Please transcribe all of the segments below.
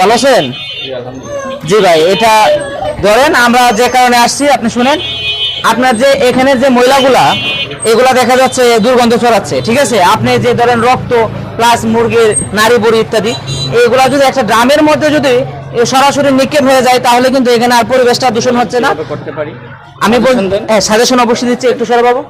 ভালো আছেন? জি ভাই এটা ধরেন আমরা যে কারণে আসছি আপনি শুনেন। আপনার যে এখানে যে মহিলাগুলা এগুলা দেখা যাচ্ছে দুর্গন্ধ ছড়াচ্ছে ঠিক আছে? আপনি যে ধরেন রক্ত প্লাস মুরগির নারী বড়ি ইত্যাদি এগুলা যদি একটা ড্রামের মধ্যে যদি সরাসরি নিক্ষেপ হয়ে যায় তাহলে কিন্তু এখানে আর পরিবেশটা দূষণ হচ্ছে না। আমি হ্যাঁ সাজেশন অবশ্যই দিচ্ছি একটু সরে বাবু।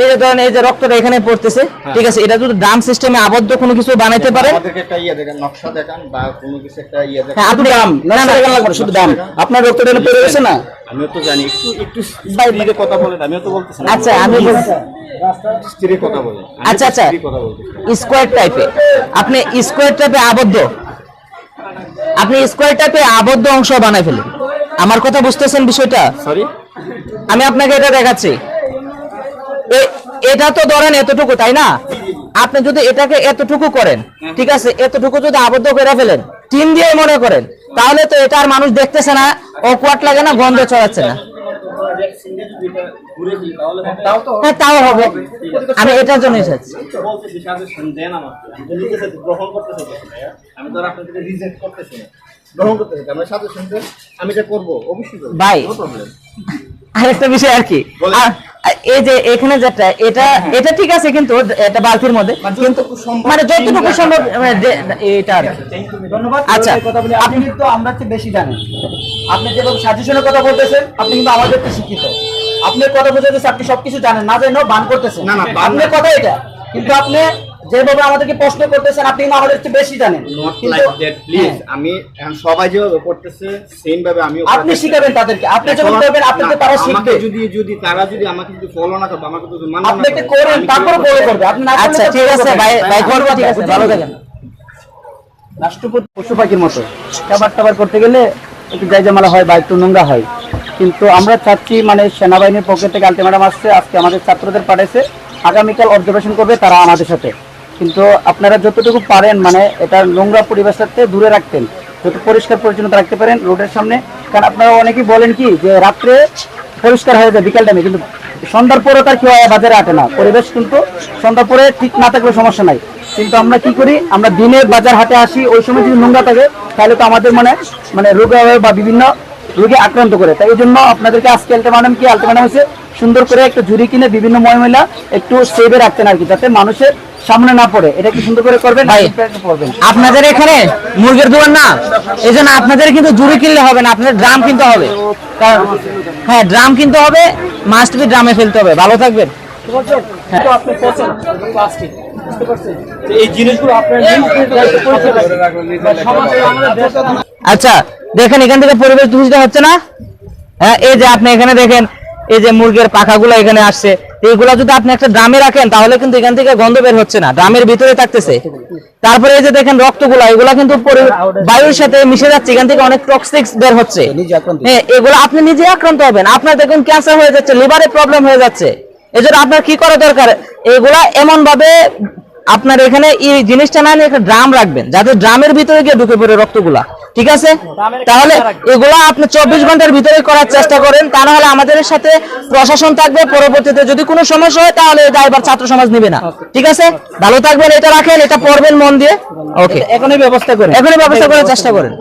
এই যে ধরেন এই যে রক্তটা এখানে পড়তেছে ঠিক আছে এটা যদি ড্রাম সিস্টেমে আবদ্ধ কোনো কিছু বানাইতে পারেন? আমাদেরকে একটা ইয়ে দেখান নকশা দেখান বা কোনো কিছু একটা ইয়ে দেখান। হ্যাঁ, আপনি দাম না না টাকা লাগবে শুধু দাম আপনার রক্তটা পড়ে গেছে না? আমিও তো জানি একটু একটু স্ত্রীর কথা বলেন আমিও তো বলতেছি আচ্ছা আমি বলছি। স্ত্রীর কথা বলেন। আচ্ছা, আচ্ছা। বলতেছি। স্কোয়ার টাইপে। আপনি স্কোয়ার টাইপে আবদ্ধ। আপনি স্কোয়ার টাইপে আবদ্ধ অংশ বানাই ফেলেন। আমার কথা বুঝতেছেন বিষয়টা? সরি আমি আপনাকে এটা দেখাচ্ছি। এটা তো ধরেন এতটুকু তাই না? আপনি যদি এটাকে এতটুকু করেন ঠিক আছে? এতটুকু যদি আবদ্ধ করে ফেলেন টিন দিয়ে মনে করেন তাহলে তো এটা আর মানুষ দেখতেছে না অকুয়াট লাগে না গন্ধ ছড়াচ্ছে না। হ্যাঁ তাও হবে। আমি এটার জন্য এসেছি। ভাই। আরেকটা বিষয় আর কি। এই যে এখানে যেটা এটা এটা ঠিক আছে কিন্তু এটা বালতির মধ্যে কিন্তু মানে যতটুকু সম্ভব মানে এটা ধন্যবাদ। আচ্ছা। আপনি কিন্তু আমরা চেয়ে বেশি জানেন। আপনি যেভাবে সাজেশনের কথা বলতেছেন আপনি কিন্তু আমাদের শিক্ষিত। আপনার কথা বোঝাতেছে আপনি সবকিছু জানেন না জানেও বান করতেছেন। না, না, বান আপনার কথা এটা। কিন্তু আপনি যেভাবে আমাদেরকে প্রশ্ন করতেছেন আপনি আমাদের চেয়ে বেশি জানেন। নট কিন্তু লাইক দ্যাট প্লিজ হ্যাঁ, আমি সবাই যেভাবে করতেছে সেম ভাবে আমিও আপনি শিখাবেন তাদেরকে। আপনি যখন করবেন আপনাকে তারা শিখবে। যদি যদি তারা যদি আমাকে যদি ফলো না করবে আমাকে যদি মান্য আপনি না একটা করেন আমি তারপরে ফলো করবে? আপনি না আচ্ছা ঠিক আছে ভাই ভাই হ্যাঁ, ঠিক আছে ভালো থাকেন। রাষ্ট্রপতি পশু পাখির মতো। খাবার টাবার করতে গেলে একটু জায়জামালা হয় বা একটু নোংরা হয়। কিন্তু আমরা চাচ্ছি মানে সেনাবাহিনীর পক্ষ থেকে আলটিমেটাম আসছে আজকে আমাদের ছাত্রদের পাঠাইছে। আগামীকাল অবজারভেশন করবে তারা আমাদের সাথে। কিন্তু আপনারা যতটুকু পারেন মানে এটা নোংরা পরিবেশটাতে দূরে রাখতেন, যত পরিষ্কার পরিচ্ছন্নতা রাখতে পারেন রোডের সামনে। কারণ আপনারা অনেকেই বলেন কি, যে রাত্রে পরিষ্কার হয়ে যায় বিকাল টাইমে, কিন্তু সন্ধ্যার পরে তার কেউ বাজারে আটে না। পরিবেশ কিন্তু সন্ধ্যার পরে ঠিক না থাকলে সমস্যা নাই। কিন্তু আমরা কি করি, আমরা দিনে বাজার হাটে আসি, ওই সময় যদি নোংরা থাকে, তাহলে তো আমাদের মানে মানে রোগ বা বিভিন্ন রোগে আক্রান্ত করে। তাই জন্য আপনাদেরকে আজকে আলটিমেটাম কি আলটিমেটাম হচ্ছে সুন্দর করে একটা ঝুড়ি কিনে বিভিন্ন ময়ময়লা একটু সেভে রাখতেন আর কি, যাতে মানুষের সামনে না পড়ে এটা কি সুন্দর করে করবেন? ভাই। আপনাদের এখানে মুরগির দোকান না? এই জন্য আপনাদের কিন্তু জুড়ি কিনলে হবে না আপনাদের ড্রাম কিনতে হবে। কারণ হ্যাঁ ড্রাম কিনতে হবে মাস্ট বি ড্রামে ফেলতে হবে। ভালো থাকবেন। হ্যাঁ। তো আপনি পচেন প্লাস্টিক বুঝতে পারছেন? তো এই জিনিসগুলো আপনার সমাজে আমরা দেশ- আচ্ছা দেখেন এখান থেকে পরিবেশ দূষিত হচ্ছে না? হ্যাঁ এই যে আপনি এখানে দেখেন এই যে মুরগির পাখাগুলো এখানে আসছে। এইগুলা যদি আপনি একটা ড্রামে রাখেন তাহলে কিন্তু এখান থেকে গন্ধ বের হচ্ছে না। ড্রামের ভিতরে থাকতেছে। তারপরে এই যে দেখেন রক্তগুলা এগুলা কিন্তু বায়ুর সাথে মিশে যাচ্ছে। এখান থেকে অনেক টক্সিক্স বের হচ্ছে। হ্যাঁ এগুলো আপনি নিজে আক্রান্ত হবেন। আপনার দেখুন ক্যান্সার হয়ে যাচ্ছে লিভারে প্রবলেম হয়ে যাচ্ছে। এজন্য আপনার কি করা দরকার? এগুলা এমন ভাবে আপনার এখানে এই জিনিসটা না একটা ড্রাম রাখবেন যাতে ড্রামের ভিতরে গিয়ে ঢুকে পড়ে রক্তগুলা। ঠিক আছে? তাহলে এগুলা আপনি চব্বিশ ঘণ্টার ভিতরে করার চেষ্টা করেন তা না হলে আমাদের সাথে প্রশাসন থাকবে পরবর্তীতে যদি কোনো সমস্যা হয় তাহলে ড্রাইভার ছাত্র সমাজ নিবে না। ঠিক আছে? ভালো থাকবেন এটা রাখেন এটা পড়বেন মন দিয়ে। ওকে এখনই ব্যবস্থা করেন। এখনই ব্যবস্থা করার চেষ্টা করেন।